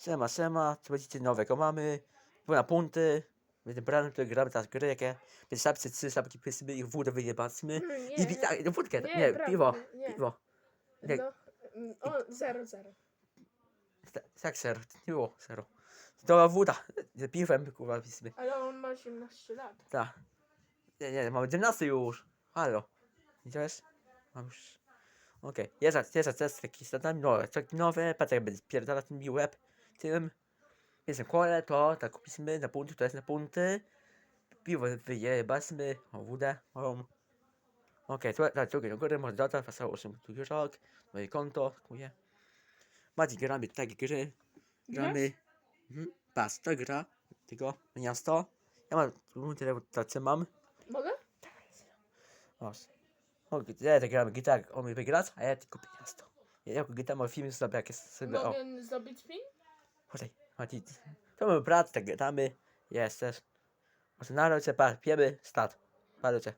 Sema, sema, co będziecie nowego mamy? Była punty. Będę brany, które gramy teraz gry, jakie. Więc sapcie trzy sapki pysymy ich wódę wyjebacmy. Mm, Nie, I tak, no wódkę, Nie, nie, prawda, piwo, nie. piwo. nie. No, mm, o, zero, zero. Ta- Tak, zero, nie było, zero. To woda, z piwem, kurwa, pysymy. Ale on ma 18 lat. Tak. Nie, nie, mamy 11 już. Halo. Widziałeś? Mam już. Okej, jest, jest, jest, jest taki statami nowe, tak nowe, patrz jak będzie pierdala ten mi łeb tym. Jest na kole, to tak kupiliśmy na punkty, to jest na punkty. Piwo wyjebaliśmy, o wódę, o. Okej, tu, tak, drugie do góry, może dodać, wesoło 8 drugi rok, moje konto, kupuję. Macie gramy takie gry, gramy. Mhm, pas, to gra, tylko miasto. Ja mam, tyle tacy mam. Mogę? O, o, ja tak gramy gitar, on mi wygrać, a ja tylko miasto. Ja jako gitar mam film sobie jak jest sobie, o, Mogę zrobić film? Chodź, chodź. To mój brat, tak gadamy, jest też. Może na rocie, pa, piemy, start. Pa, ludzie.